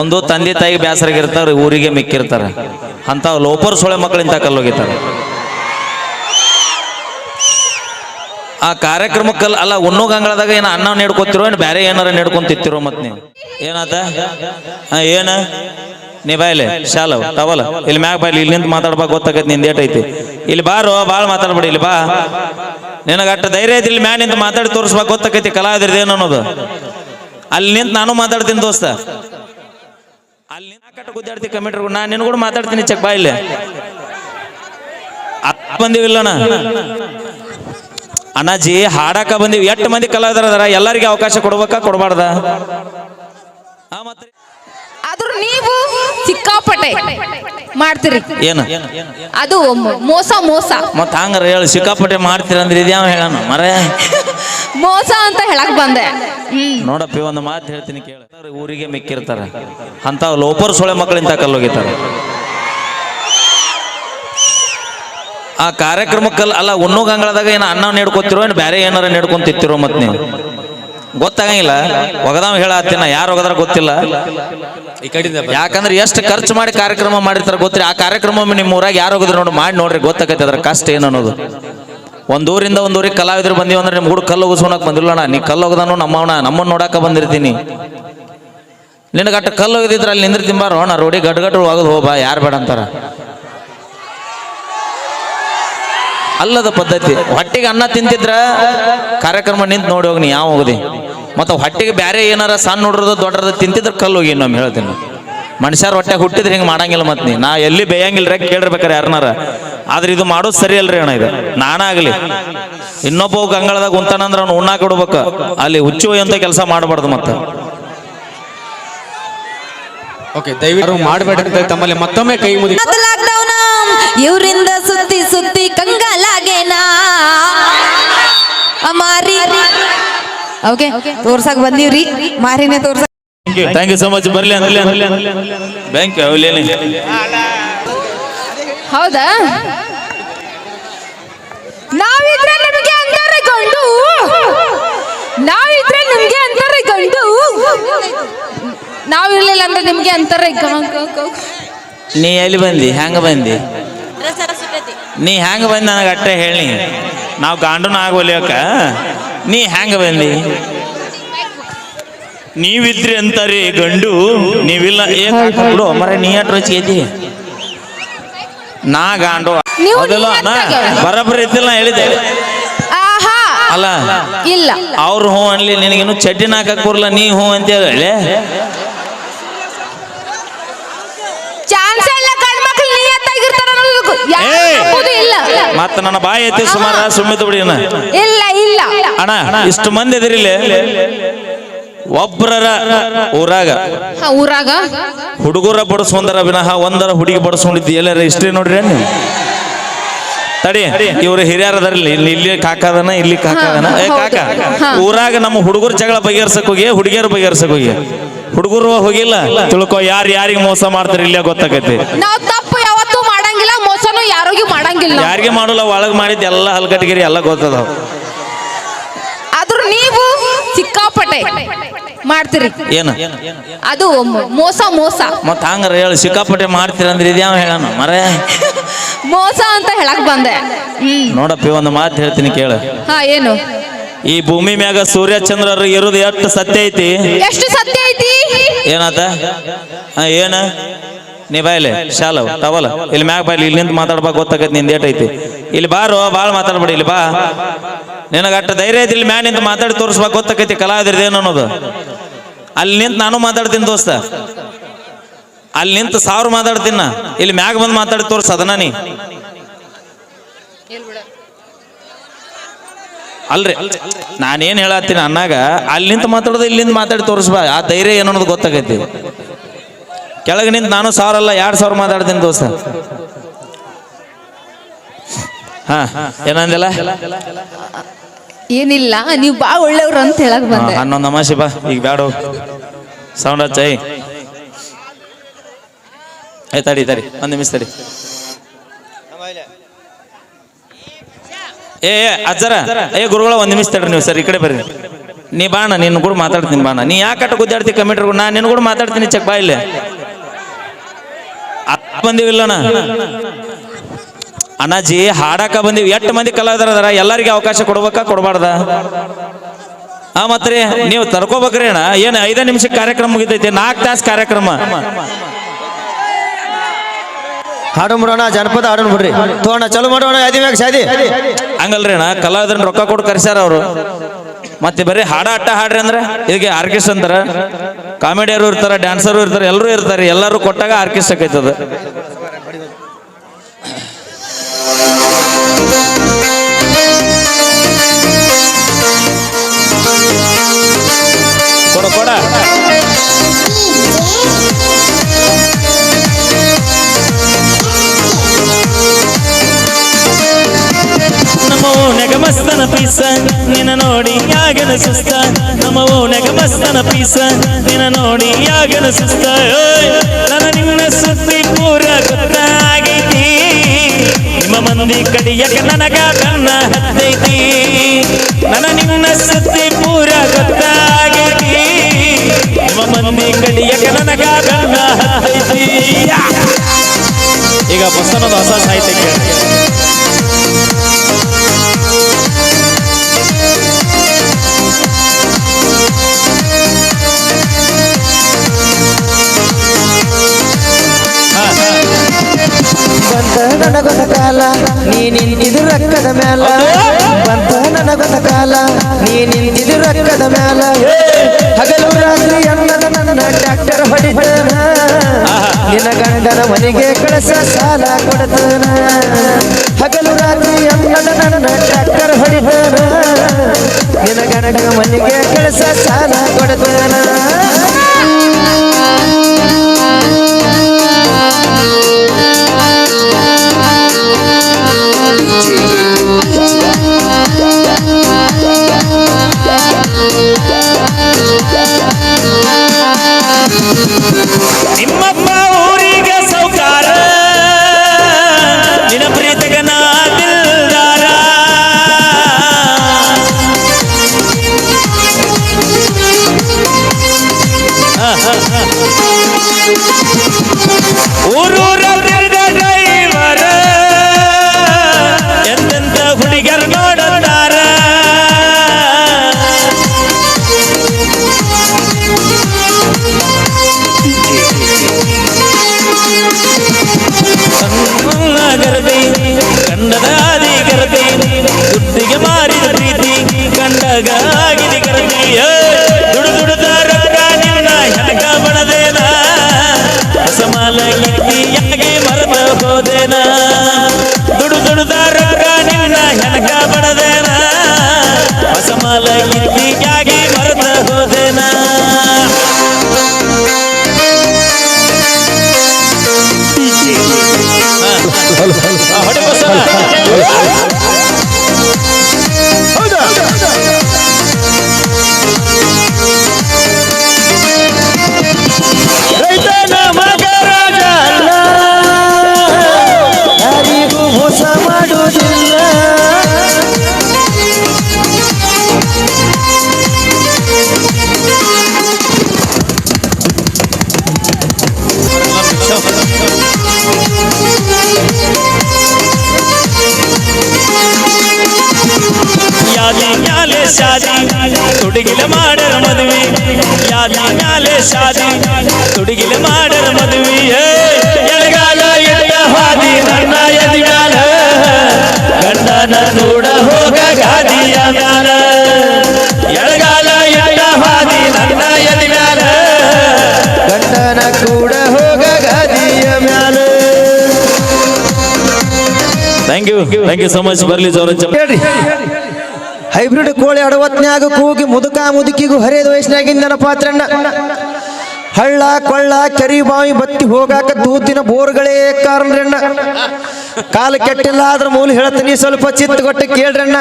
ಒಂದು ತಂದೆ ತಾಯಿಗೆ ಬ್ಯಾಸರಾಗಿರ್ತಾರ ಊರಿಗೆ ಮಿಕ್ಕಿರ್ತಾರೆ. ಅಂತ ಲೋಪರ್ ಸೊಳೆ ಮಕ್ಕಳಿಂದ ಕಲ್ಲೋಗಿತಾರ. ಆ ಕಾರ್ಯಕ್ರಮಕ್ಕಲ್ಲ ಅಲ್ಲ ಉಣ್ಣು ಗಂಗಳದಾಗ ಏನ ಅನ್ನ ನೀಡ್ಕೊತಿರೋ ಏನು ಬೇರೆ ಏನಾರ ನೆಡ್ಕೊಂತಿರೋ ಮತ್ ನೀವು? ಏನಾತ? ಏನ? ನೀ ಬಾಯ್ಲೆ ಶಾಲವ್ ಟವಲ್. ಇಲ್ಲಿ ಮ್ಯಾಗ ಬಾಯ್ಲಿ ಇಲ್ಲಿ ನಿಂತ ಮಾತಾಡ್ಬೇಕು ಗೊತ್ತಾಗೈತಿ ನಿಂದ ಏಟೈತಿ ಇಲ್ಲಿ ಬಾರು ಭಾಳ ಮಾತಾಡ್ಬೇಡಿ, ಇಲ್ಲಿ ಬಾ. ನಿನಗೆ ಅಟ್ಟ ಧೈರ್ಯ ಐತಿ, ಇಲ್ಲಿ ಮ್ಯಾಗ ನಿಂತ ಮಾತಾಡಿ ತೋರಿಸ್ಬೇಕು ಗೊತ್ತಾಗೈತಿ ಕಲಾವಿದ್ರದ್ದು ಏನು ಅನ್ನೋದು. ಅಲ್ಲಿ ನಿಂತು ನಾನು ಮಾತಾಡ್ತೀನಿ ದೋಸ್ತ. ಅಲ್ಲಿ ಕಟ್ಟ ಗುದ್ದಾಡ್ತಿ ಕಮಿಟ್ರ್ ನಾನು ನಿನ್ನ ಕೂಡ ಮಾತಾಡ್ತೀನಿ ಚೆಕ್ ಬಾ ಇಲ್ಲಿ. ಅತ್ ಬಂದಿವಿಲ್ಲಣ್ಣ ಅಣ್ಣಾಜಿ ಹಾಡಾಕ ಬಂದಿವಿ. ಎಷ್ಟು ಮಂದಿ ಕಲಾವಿದರ ಅದಾರ? ಎಲ್ಲರಿಗೆ ಅವಕಾಶ ಕೊಡ್ಬೇಕಾ ಕೊಡಬಾರ್ದ? ಆದ್ರೂ ನೀವು ಸಿಕ್ಕಾಪಟ್ಟೆ ಮಾಡ್ತೀರಿ. ಏನು? ಅದು ಮೋಸ ಮೋಸ. ಮತ್ತ ಹಂಗಾರ ಹೇಳಿ ಸಿಕ್ಕಾಪಟ್ಟೆ ಮಾಡ್ತೀರ ಅಂದ್ರೆ ಇದ್ಯಾವ ಹೇಳೋಣ ಮರೆ. ಮೋಸ ಅಂತ ಹೇಳಕ್ ಬಂದೆ. ನೋಡಪ್ಪ ಒಂದು ಮಾತು ಹೇಳ್ತೀನಿ ಕೇಳ. ಊರಿಗೆ ಮಿಕ್ಕಿರ್ತಾರ. ಅಂತ ಲೋಪರ್ ಸೊಳೆ ಮಕ್ಕಳಿಂದ ಕಲ್ಲೋಗಿತಾರೆ. ಆ ಕಾರ್ಯಕ್ರಮಕ್ಕೆ ಅಲ್ಲ ಉಣ್ಣು ಗಂಗಳದಾಗ ಏನು ಅನ್ನ ನೀಡ್ಕೊತಿರೋ ಏನು ಬೇರೆ ಏನಾರ ನೀಡ್ಕೊಂಡ್ ಮತ್ತೆ ಮತ್ ನೀವು ಗೊತ್ತಾಗಂಗಿಲ್ಲ. ಒಗದಾವ್ ಹೇಳತ್ತೀನ ಯಾರು ಒಗದ್ರ ಗೊತ್ತಿಲ್ಲ. ಈ ಯಾಕಂದ್ರೆ ಎಷ್ಟು ಖರ್ಚು ಮಾಡಿ ಕಾರ್ಯಕ್ರಮ ಮಾಡಿರ್ತಾರೆ ಗೊತ್ತಿರಿ ಆ ಕಾರ್ಯಕ್ರಮ ನಿಮ್ಮ ಊರಾಗ ಯಾರು ಹೋಗಿದ್ರು ನೋಡಿ ಮಾಡಿ ನೋಡ್ರಿ ಗೊತ್ತಾಗೈತೆ ಅದ್ರ ಕಷ್ಟ ಏನು ಅನ್ನೋದು. ಒಂದ್ ಒಂದೂರಿಗೆ ಕಲಾವಿದ್ರು ಬಂದೀವಿ ಅಂದ್ರೆ ನಿಮ್ಗೂಡ್ ಕಲ್ಲು ಹೋಗಿಸ್ಕೊಳಕ್ ಬಂದಿಲ್ಲಣ್ಣ ನೀ ಕಲ್ಲು ಹೋಗದನು ನಮ್ಮವನ ನಮ್ಮನ್ನ ನೋಡಾಕ ಬಂದಿರ್ತೀನಿ. ನಿನಗೆ ಅಟ್ಟು ಕಲ್ಲು ಹೋಗಿದ್ರೆ ಅಲ್ಲಿ ನಿಂದಿರ್ತೀನಿ ಬಾರ ಅಣ್ಣ? ರೋಡಿ ಗಡ್ ಗಡ್ ಹೋಗೋದು ಹೋಬಾ ಯಾರು ಬೇಡ ಅಂತಾರ. ಅಲ್ಲದ ಪದ್ಧತಿ, ಹೊಟ್ಟಿಗೆ ಅನ್ನ ತಿಂತಿದ್ರ ಕಾರ್ಯಕ್ರಮ ನಿಂತು ನೋಡಿ ಹೋಗಿ ನೀ ಯಾವ ಹೋಗದಿ. ಮತ್ತು ಹೊಟ್ಟಿಗೆ ಬೇರೆ ಏನಾರ ಸಣ್ಣ ನೋಡ್ರದು ದೊಡ್ಡದ ತಿಂತಿದ್ರ ಕಲ್ಲು ಹೋಗಿ ನಮ್ಮ ಹೇಳ್ತೀನಿ. ಮನುಷ್ಯರ ಹೊಟ್ಟೆ ಹುಟ್ಟಿದ್ರೆ ಹಿಂಗೆ ಮಾಡಂಗಿಲ್ಲ ಮತ್ತೆ ನೀ. ನಾ ಎಲ್ಲಿ ಬೇಯಂಗಿಲ್ಲ ರೀ ಕೇಳಿರ್ಬೇಕಾರೆ ಯಾರನಾರ. ಆದ್ರೆ ಇದು ಮಾಡೋದು ಸರಿ ಅಲ್ರಿ ಅಣ್ಣ ಇದು. ನಾನಾಗಲಿ ಇನ್ನೊಬ್ಬ ಗಂಗಳದಾಗ ಉಂತಾನಂದ್ರೆ ಅವ್ನು ಉಣ್ಣಾಕ ಕೊಡ್ಬೇಕು. ಅಲ್ಲಿ ಹುಚ್ಚು ಅಂತ ಕೆಲಸ ಮಾಡಬಾರ್ದು ಮತ್ತೆ. ಓಕೆ ದಯವಿಟ್ಟು ಮಾಡಬೇಡ ಅಂತ ತಮ್ಮಲ್ಲಿ ಮತ್ತೊಮ್ಮೆ ಕೈ ಮುದಿ ಲಾಕ್ಡೌನ್ ಇವರಿಂದ ಸುತ್ತಿ ಸುತ್ತಿ ಕಂಗಾಲಾಗೇನಾ? ಮಾರಿ. ಓಕೆ ತೋರ್ಸಕ್ ಬಂದೀವ್ರಿ. ಮಾರಿನೇ ತೋರ್ಸಕ್ ಥ್ಯಾಂಕ್ ಯು ಸೋ ಮಚ್ ಬರ್ಲಿ ಅಂದ್ರೆ ಬ್ಯಾಂಕ್ ಅವಲೇನಿ ಹೌದಾ? ನಾವಿದ್ರೆ ನಿಮಗೆ ಅಂತಾರೆ ಗಂಡು. ನಾವಿದ್ರೆ ನಿಮಗೆ ಅಂತಾರೆ ಗಂಡು. ನಾವಿರ್ಲಿಲ್ಲ ಅಂದ್ರೆ ನಿಮಗೆ ಅಂತಾರೆ ನೀ ಎಲ್ಲಿ ಬಂದಿ? ಹೆಂಗ ಬಂದಿ? ನೀ ಹೆಂಗ ಬಂದಿ? ನನಗೆ ಅಟ್ಟೆ ಹೇಳಿ ನಾವು ಗಾಂಡುನ ಆಗೋಲಿಯಕ್ಕ ನೀ ಹೆಂಗ ಬಂದಿ? ನೀವಿದ್ರಿ ಅಂತಾರೆ ಗಂಡು ನೀವಿಲ್ಲ. ಏ ಕಾಕ ಬಿಡು ಮರ ನೀ ಅಟ್ ರಚಿಗೆ ನಾ ಗಾಂಡು. ನೀವು ಹೌದಲ್ಲ ನೀ ನಾ ಅಂತಾಗ. ಬರಬರಿ ಇದ್ದಿಲ್ಲ ನಾ ಹೇಳಿದೆ ಆಹಾ. ಅಲ್ಲ? ಇಲ್ಲ. ಅವ್ರು ಹ್ಞೂ ಅನ್ಲಿ ನಿನಗಿನ್ನು ಚಡ್ಡಿ ಹಾಕಕ್ ಬರಲ್ಲ ನೀ ಹ್ಞೂ ಅಂತ ಹೇಳಿ. ಚಾನ್ಸ್ ಇಲ್ಲ ಗಂಡ್ ಮಕ್ಳು ನಿಯತ್ತಾಗಿರ್ತಾರ ಅನ್ನೋದು ಯಾರು ಏಯ್! ನಂಬೋದು ಇಲ್ಲ. ಮತ್ತ ನನ್ನ ಬಾಯಿ ಐತಿ ಸುಮಾರ ಸುಮ್ಮಿತ್ ಬಿಡಿ ಅಣ್ಣ ಇಲ್ಲ ಇಲ್ಲ. ಅಣ್ಣ ಇಷ್ಟು ಮಂದಿ ಎದಿರಿಲ್ಲ ಒಬ್ಬರರ ಊರಾಗ ಹಾ, ಊರಾಗ? ಹುಡುಗರ ಬಡಿಸ್ಕೊಂಡರ ವಿನಃ ಒಂದರ ಹುಡುಗಿ ಬಡಿಸ್ಕೊಂಡಿದ್ದು. ಎಲ್ಲಾರ ಇಷ್ಟೇ ನೋಡ್ರಿ ನೀವು ತಡಿ ಇವ್ರು ಹಿರಿಯರ ಅದಾರಿಲ್ಲ ಇಲ್ಲಿ ಇಲ್ಲಿ ಕಾಕದನ ಇಲ್ಲಿ ಕಾಕದನ. ಏ ಕಾಕ ಹಾ. ಊರಾಗ ನಮ್ಮ ಹುಡುಗರು ಜಗಳ ಬಗೆಹರ್ಸಕ್ ಹೋಗಿ ಹುಡುಗಿಯರು ಬಗೆಹರ್ಸಕ್ ಹೋಗಿ. ಹುಡುಗರು ಹೋಗಿಲ್ಲ. ತಿಳ್ಕೊ ಯಾರು ಯಾರಿಗೆ ಮೋಸ ಮಾಡ್ತಾರೆ ಇಲ್ಲೇ ಗೊತ್ತಾಗೈತಿ ನಾವ್ ತಪ್ಪು ಯಾವತ್ತೂ ಮಾಡಂಗಿಲ್ಲ ಮೋಸನು ಯಾರಿಗೂ ಮಾಡಂಗಿಲ್ಲ. ನಾವು. ಯಾರಿಗೆ ಮಾಡಲ್ಲ ಒಳಗ್ ಮಾಡಿದ್ ಎಲ್ಲ ಎಲ್ಲ ಗೊತ್ತದ ಆದ್ರೂ ನೀವು ಸಿಕ್ಕಾಪಟ್ಟೆ ಮಾಡ್ತೀರಿ. ಏನು? ಅದು ಮೋಸ ಮೋಸ. ಮತ್ತೆ ಹಂಗಾರ ಹೇಳಿ ಸಿಕ್ಕಾಪಟ್ಟೆ ಮಾಡ್ತೀರ ಅಂದ್ರೆ ಇದ್ಯಾವ ಹೇಳೋಣ? ಮರೆ. ಮೋಸ ಅಂತ ಹೇಳಕ್ ಬಂದೆ. ನೋಡಪ್ಪ ಒಂದು ಮಾತು ಹೇಳ್ತೀನಿ ಕೇಳು. ಹಾ ಏನು? ಈ ಭೂಮಿ ಮ್ಯಾಗ ಸೂರ್ಯ ಚಂದ್ರರು ಇರೋದು ಎಷ್ಟು ಸತ್ಯ ಐತಿ? ಎಷ್ಟು ಸತ್ಯ ಐತಿ? ಏನಾತ? ಏನ? ನೀ ಬಾಯ್ಲೆ ಶಾಲವ್ ಟವಲ್ ಇಲ್ಲಿ ಮ್ಯಾಗ ಇಲ್ಲಿ ನಿಂತು ಮಾತಾಡ್ಬೇಕು ಗೊತ್ತಾಗೈತಿ ನಿಂದ ಏಟೈತಿ ಇಲ್ಲಿ ಬಾರೋ ಭಾಳ ಮಾತಾಡ್ಬೇಡಿ, ಇಲ್ಲಿ ಬಾ. ನಿನಗೆ ಅಟ್ಟ ಧೈರ್ಯ ಐತಿ, ಇಲ್ಲಿ ಮ್ಯಾಗ ಮಾತಾಡಿ ತೋರಿಸ್ಬೇಕು ಗೊತ್ತಾಗೈತಿ ಕಲಾವಿದ್ರದೇನು ಅನ್ನೋದು. ಅಲ್ಲಿ ನಿಂತ ನಾನು ಮಾತಾಡ್ತೀನಿ ದೋಸ್ತ. ಅಲ್ಲಿ ನಿಂತ ಸಾವಿರ ಮಾತಾಡ್ತೀನ ಇಲ್ಲಿ ಮ್ಯಾಗ ಬಂದು ಮಾತಾಡಿ ತೋರ್ಸ, ಅದನ್ನ ನೀ. ಅಲ್ರಿ, ನಾನೇನ್ ಹೇಳತ್ತೀನಿ ಅನ್ನಾಗ ಅಲ್ಲಿ ನಿಂತು ಮಾತಾಡೋದು ಇಲ್ಲಿಂದ ಮಾತಾಡಿ ತೋರಿಸ್ಬಾ ಆ ಧೈರ್ಯ ಏನು ಅನ್ನೋದು ಗೊತ್ತಾಗೈತಿ. ಕೆಳಗೆ ನಿಂತು ನಾನು ಸಾವಿರ ಅಲ್ಲ ಎರಡು ಸಾವಿರ ಮಾತಾಡ್ತೀನಿ ದೋಸ್ತ. ಹಾ ಏನಂದಿಲ್ಲ? ಏನಿಲ್ಲ ನೀವು ಬಾ ಒಳ್ಳೆಯವ್ರು ಅಂತ ಹೇಳಕ್ ಬಂದೆ. ಹನ್ನೊಂದು ಬಾ ಈಗ ಬ್ಯಾಡ ಸೌಂಡ್ ಹಚ್ಚೈ ಏ ತಡಿ ತಡಿ ಒಂದು ನಿಮಿಷ ತಡಿ. ಏ ಏ, ಅಜ್ಜರ ಏ ಗುರುಗಳ ಒಂದು ನಿಮಿಷ ತಡ್ರಿ ನೀವು ಸರ್ ಈ ಕಡೆ ಬರ್ರಿ. ನೀ ಬಾಣ ನಿನ್ನ ಕೂಡ ಮಾತಾಡ್ತೀನಿ ಬಾಣ. ನೀ ಯಾಕೆ ಕಟ್ಟ ಗುದ್ದಾಡ್ತಿ ಕಮಿಟ್ರ್ ನಾ ನಿನ್ನ ಕೂಡ ಮಾತಾಡ್ತೀನಿ ಚೆಕ್ ಬಾ ಇಲ್ಲಿ. ಬಂದಿವಿಲ್ಲಣ್ಣ. ಅಣ್ಣಾಜಿ ಹಾಡಾಕ ಬಂದಿವಿ. ಎಷ್ಟು ಮಂದಿ ಕಲಾವಿದರ ಅದರ? ಎಲ್ಲರಿಗೆ ಅವಕಾಶ ಕೊಡ್ಬೇಕಾ? ಕೊಡಬಾರ್ದ? ಆ ಮತ್ರಿ ನೀವು ತರ್ಕೋಬೇಕ್ರಿ ಅಣ್ಣ. ಏನು ಐದೇ ನಿಮಿಷ ಕಾರ್ಯಕ್ರಮ ಮುಗಿತೈತಿ? ನಾಲ್ಕು ತಾಸು ಕಾರ್ಯಕ್ರಮ. ಹಾಡು ಬಿಡೋಣ ಜನಪದ ಹಾಡೋಣ ಬಿಡ್ರಿ. ತೋಣ ಚಲೋ ಮಾಡೋಣ ಶಾದಿ. ಹಂಗಲ್ರಿ ಅಣ್ಣ. ಕಲಾವಿದ್ರನ್ನ ರೊಕ್ಕ ಕೊಟ್ಟು ಕರ್ಸ್ಯಾರ ಅವರು. ಮತ್ತೆ ಬರೀ ಹಾಡ ಆಟ ಹಾಡ್ರಿ ಅಂದ್ರೆ? ಈಗ ಆರ್ಕೆಸ್ಟ್ ಅಂತಾರ? ಕಾಮಿಡಿಯರು ಇರ್ತಾರ, ಡ್ಯಾನ್ಸರು ಇರ್ತಾರೆ, ಎಲ್ಲರೂ ಇರ್ತಾರೆ, ಎಲ್ಲರೂ ಕೊಟ್ಟಾಗ ಆರ್ಕೆಸ್ಟ್ ಆಕೈತದ ಪೀಸ ನಿನ್ನ ನೋಡಿ ಯಾಗನ ಸುಸ್ತ ನಮ್ಮ ಓಣೆಗ ಮಸ್ತನ ಪೀಸ ನಿನ್ನ ನೋಡಿ ಯಾಗನ ಸುಸ್ತ ನನ್ನ ನಿನ್ನ ಸುದ್ದಿ ಪೂರ ಗೊತ್ತಾಗೈತಿ. ನಿಮ್ಮ ಮಂದಿ ಕಡಿಯಕ ನನಗ ಕಣ್ಣ ಹತ್ತೈತಿ. ನನ್ನ ನಿನ್ನ ಸುದ್ದಿ ಪೂರ ಗೊತ್ತಾಗೈತಿ. ನಿಮ್ಮ ಮಂದಿ ಕಡಿಯಕ ನನಗ ಕಣ್ಣ ಹತ್ತೈತಿ! ಈಗ ಬಸನದ ಹೊಸ ಸಾಹಿತ್ಯ ಕಾಲ, ನೀ ನಿಂತಿದು ರಕ್ಕದ ಮ್ಯಾಲ. ಬಂತ ನನಗೊಂದ ಕಾಲ, ನೀ ನಿಂತಿದು ರಕ್ಕದ ಮ್ಯಾಲ. ಹಗಲು ರಾತ್ರಿ ಅನ್ನದ ನನ್ನ ಟ್ರ್ಯಾಕ್ಟರ್ ಹೊಡಿತಾನ. ನಿನ್ನ ಗಂಡನ ಮನೆಗೆ ಕಳಸ ಸಾಲ ಕೊಡ್ತಾನ. ಹಗಲು ರಾತ್ರಿ ಅನ್ನದ ನನ್ನ ಟ್ರ್ಯಾಕ್ಟರ್ ಹೊಡಿತಾನ. ನಿನ್ನ ಗಂಡನ ಮನೆಗೆ ಕಳಸ ಸಾಲ ಕೊಡ್ತಾನ. ஒரு ಹೋದೇನ ದುಡು ದುಡುದ ರೊಕ್ಕ ನಿನ್ನ ಹೊಸ ಮಾಲ ಹೊಸಮಾಲ ಮ್ಯಾಲೆ ಶಾದಿ. ತುಡುಗಿಲ ಮಾಡರ ಮದುವೆ. ಯಾದಿ ಮ್ಯಾಲೆ ಶಾದಿ. ತುಡುಗಿಲ ಮಾಡರ ಮದುವೆ. ಏ, ಎಡಗಾಲ ಎಡ ಹಾದಿ ನನ್ನ ಎದಿ ಮ್ಯಾಲ ಗಂಡನ ನೋಡ ಹೋಗ ಗಾದಿಯ ಮ್ಯಾಲ ಎಡಗಾಲ ಎಡ ಹಾದಿ ನನ್ನ ಎದಿ ಮ್ಯಾಲ ಗಂಡನ ಕೂಡ ಹೋಗ ಗಾದಿಯ ಮ್ಯಾಲ. Thank you thank you so much ಬರ್ಲಿ ಜೋರ ಹೇಳ್ರಿ ಹೈಬ್ರಿಡ್ ಕೋಳಿ ಅಡವತ್ನ್ಯಾಗ ಕೂಗಿ ಮುದುಕ ಮುದುಕಿಗೂ ಹರಿಯದ ವಯಸ್ಸಿನಾಗಿಂದನ ಪಾತ್ರಣ್ಣ. ಹಳ್ಳ, ಕೊಳ್ಳ, ಕೆರಿ, ಬಾವಿ ಬತ್ತಿ ಹೋಗಾಕ ತೂತಿನ ಬೋರ್ಗಳೇ ಕಾರಣರಣ್ಣ. ಕಾಲ ಕೆಟ್ಟಿಲ್ಲ ಆದ್ರ ಮೂಲ ಹೇಳ್ತೀನಿ ಸ್ವಲ್ಪ ಚಿತ್ತಗೊಟ್ಟು ಕೇಳ್ರಣ್ಣ.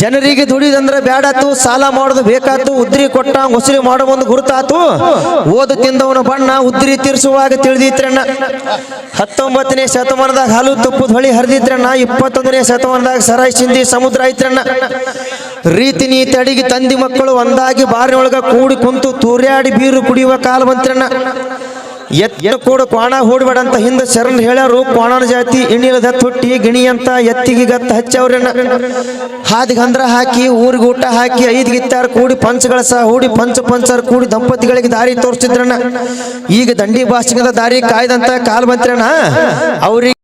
ಜನರಿಗೆ ದುಡಿದಂದ್ರೆ ಬ್ಯಾಡಾತು, ಸಾಲ ಮಾಡೋದು ಬೇಕಾತು, ಉದ್ರಿ ಕೊಟ್ಟ ಉಸಿರಿ ಮಾಡೋ ಒಂದು ಗುರುತಾತು. ಓದು ತಿಂದವನ ಬಣ್ಣ ಉದ್ರಿ ತೀರ್ಸುವಾಗ ತಿಳಿದಿತ್ರಣ್ಣ ಹತ್ತೊಂಬತ್ತನೇ ಶತಮಾನದಾಗ ಹಾಲು ತುಪ್ಪದ ಹೊಳಿ ಹರಿದಿತ್ರಣ್ಣ ಇಪ್ಪತ್ತೊಂದನೇ ಶತಮಾನದಾಗ ಸರಾಯಿ ಸಿಂಧಿ ಸಮುದ್ರ ಐತ್ರಣ್ಣ. ರೀತಿ ನೀತಿ ಅಡಿಗೆ ತಂದಿ ಮಕ್ಕಳು ಒಂದಾಗಿ ಬಾರಿನೊಳಗ ಕೂಡಿ ಕುಂತು ತೂರ್ಯಾಡಿ ಬೀರು ಕುಡಿಯುವ ಕಾಲ ಬಂತ್ರಣ್ಣ. ಎತ್ತ ಕೂಡ ಕ್ವಾಣ ಹೂಡ್ಬೇಡ ಅಂತ ಹಿಂದೆ ಶರಣ್ ಹೇಳ್ಯಾರು. ಕ್ವಾಣನ ಜಾತಿ ಇಣಿಲದ ತುಟ್ಟಿ ಗಿಣಿ ಅಂತ ಎತ್ತಿಗೆ ಗತ್ತ ಹಚ್ಚವ್ರಣ್ಣ ಹಾದಿಗಂದ್ರ ಹಾಕಿ, ಊರಿಗೆ ಊಟ ಹಾಕಿ ಐದು ಗಿತ್ತಾರ ಕೂಡಿ ಪಂಚಗಳ ಸಹ ಹೂಡಿ ಪಂಚ ಪಂಚರ್ ಕೂಡಿ ದಂಪತಿಗಳಿಗೆ ದಾರಿ ತೋರಿಸ್ತಿದ್ರಣ್ಣ ಈಗ ದಂಡಿ ಭಾಷೆಗದ ದಾರಿ ಕಾಯ್ದಂತ ಕಾಲ್ ಬಂತ್ರಣ್ಣ ಅವ್ರಿಗೆ